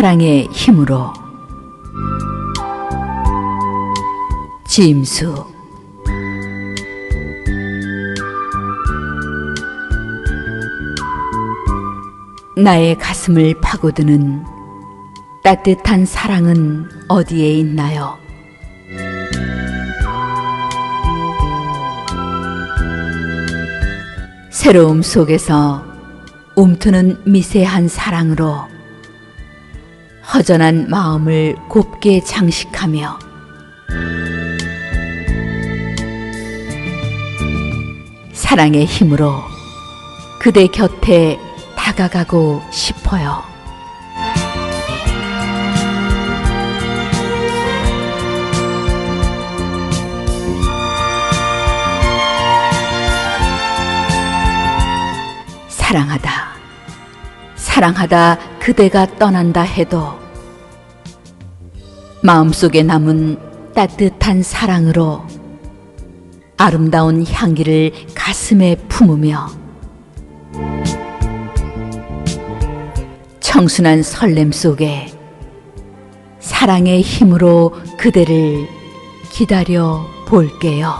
사랑의 힘으로 짐수 나의 가슴을 파고드는 따뜻한 사랑은 어디에 있나요? 새로움 속에서 움트는 미세한 사랑으로 허전한 마음을 곱게 장식하며 사랑의 힘으로 그대 곁에 다가가고 싶어요. 사랑하다. 사랑하다 그대가 떠난다 해도 마음속에 남은 따뜻한 사랑으로 아름다운 향기를 가슴에 품으며 청순한 설렘 속에 사랑의 힘으로 그대를 기다려 볼게요.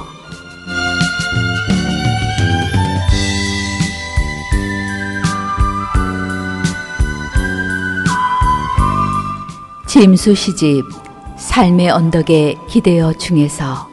짐수 시집 삶의 언덕에 기대어 중에서